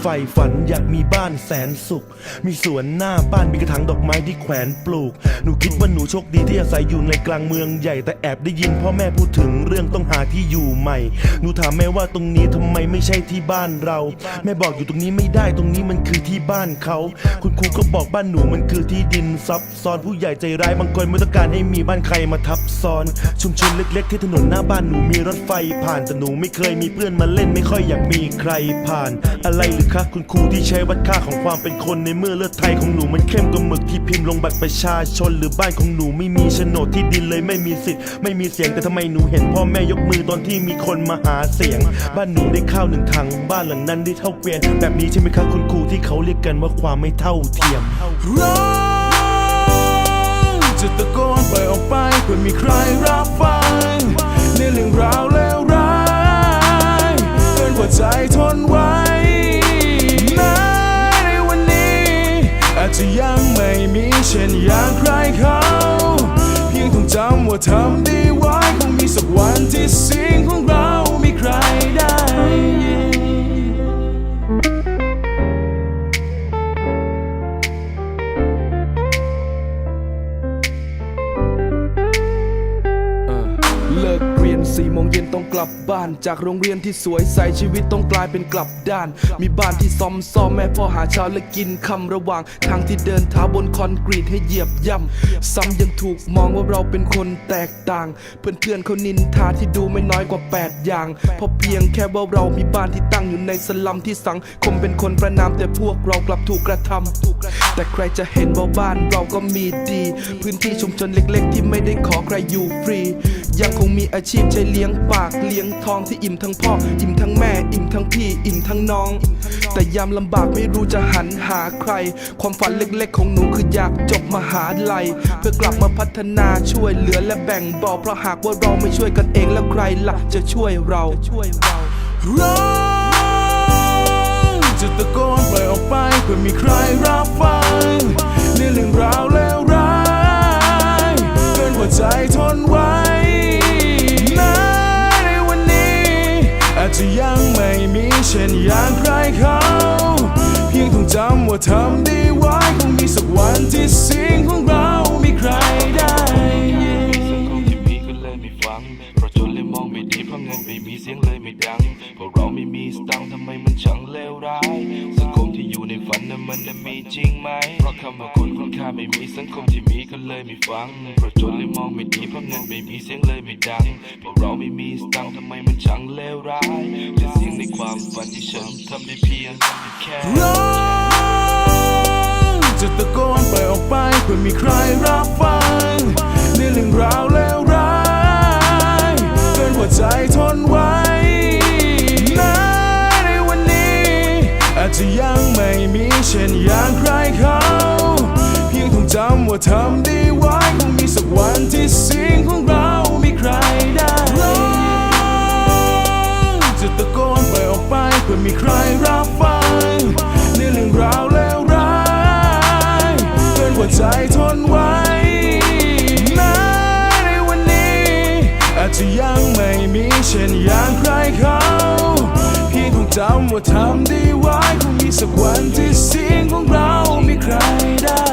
ใฝ่ฝันอยากมีบ้านแสนสุข มีสวนหน้าบ้านมีกระถางดอกไม้ที่แขวนปลูก หนูคิดว่าหนูโชคดีที่อาศัยอยู่ในกลางเมืองใหญ่แต่แอบได้ยินพ่อแม่พูดถึงเรื่องต้องหาที่อยู่ใหม่ หนูถามแม่ว่าตรงนี้ทำไมไม่ใช่ที่บ้านเรา แม่บอกอยู่ตรงนี้ไม่ได้ตรงนี้มันคือที่บ้านเขา คุณครูก็บอกบ้านหนูมันคือที่ดินซับซ้อนผู้ใหญ่ใจร้ายบางคนไม่ต้องการให้มีบ้านใครมาทับซ้อน ชุมชนเล็ก ๆ ที่ถนนหน้าบ้านหนูมีรถไฟผ่านแต่หนูไม่เคยมีเพื่อนมาเล่นไม่ค่อยอยากมีใครผ่านอะไรหรือคะคุณครูที่ใช้วัดค่าของความเป็นคนในเมื่อเลือดไทยของหนูมันเข้มกว่าหมึกที่พิมพ์ลงบัตรประชาชน หรือบ้านของหนูไม่มีโฉนดที่ดินเลยไม่มีสิทธิ์ไม่มีเสียงแต่ทำไมหนูเห็นพ่อแม่ยกมือตอนที่มีคนมาหาเสียง บ้านหนูได้ข้าวหนึ่งถังบ้านหลังนั้นได้เท่าเกวียน แบบนี้ใช่ไหมคะคุณครูที่เขาเรียกกันว่าความไม่เท่าเทียมร้องจะตะโกนปล่อยออกไปเพื่อมีใครรับฟัง สี่โมงเย็นต้องกลับบ้าน จากโรงเรียนที่สวยใสชีวิตต้องกลายเป็นกลับด้าน มีบ้านที่ซ่อมซ่อมแม่พ่อหาเช้าและกินคำระหว่างทางที่เดินเท้าบนคอนกรีตให้เหยียบย่ำซ้ำยังถูกมองว่าเราเป็นคนแตกต่าง เพื่อนๆเขานินทาที่ดูไม่น้อยกว่า 8 อย่างเพราะเพียงแค่ว่าเรามีบ้านที่ตั้งอยู่ในสลัมที่สังคมเป็นคนประนามแต่พวกเรากลับถูกกระทำแต่ใครจะเห็นว่าบ้านเราก็มีดี พื้นที่ชุมชนเล็ก ๆ ที่ไม่ได้ขอใครอยู่ฟรี ยังคงมีอาชีพใช้เลี้ยงปากเลี้ยงทองที่อิ่มทั้งพ่อ อิ่มทั้งแม่ อิ่มทั้งพี่ อิ่มทั้งน้อง แต่ยามลำบากไม่รู้จะหันหาใคร ความฝันเล็กๆของหนูคืออยากจบมหาลัย เพื่อกลับมาพัฒนาช่วยเหลือและแบ่งเบาเพราะหากว่าเราไม่ช่วยกันเองแล้วใครล่ะจะช่วยเราช่วยเราร้องจะตะโกนปล่อยออกไปเพื่อมีใครรับฟังในเรื่องราวเลวร้ายเกินกว่าใจทนไว้ เขา เพียงต้องจำว่าทำได้ไว้คงมีสักวันที่เสิ่งของเรามีใครได้ยินสังคมที่มีก็เลยไม่ฟังเพราะจนเลยมองไม่ดีเพราะเงินไม่มีเสียงเลยไม่ดังเพราะเราไม่มีสตังค์ทำไมมันช่างเลวร้าย ฝันนั้นมันจะมีจริงไหม เพราะคำว่าคนคุณค่าไม่มีสังคมที่มีก็เลยไม่ฟังเพราะจนเลยมองไม่ดีเพราะเงินไม่มีเสียงเลยไม่ดังเพราะเราไม่มีสตังค์ทำไมมันช่างเลวร้ายและเสียงในความฝันที่ฉันทำได้เพียงทำได้แค่ร้องจะตะโกนปล่อยออกไปเพื่อมีใครรับฟัง ช่นอย่างใครเขาเพียงต้องจำว่าทำดีไว้คงมีสักวันที่เสิ่งของเรามีใครได้ร้องจะตะโกนไปออกไปเพื่อมีใครรับฟังในเรื่องราวเลวร้ายเกินกว่าใจทนไว้แม้ในวันนี้ อาจจะยังไม่มีเช่นอย่างใครเขา จำว่าทำได้ไว้คงมีสักวันที่เสียงของเรามีใครได้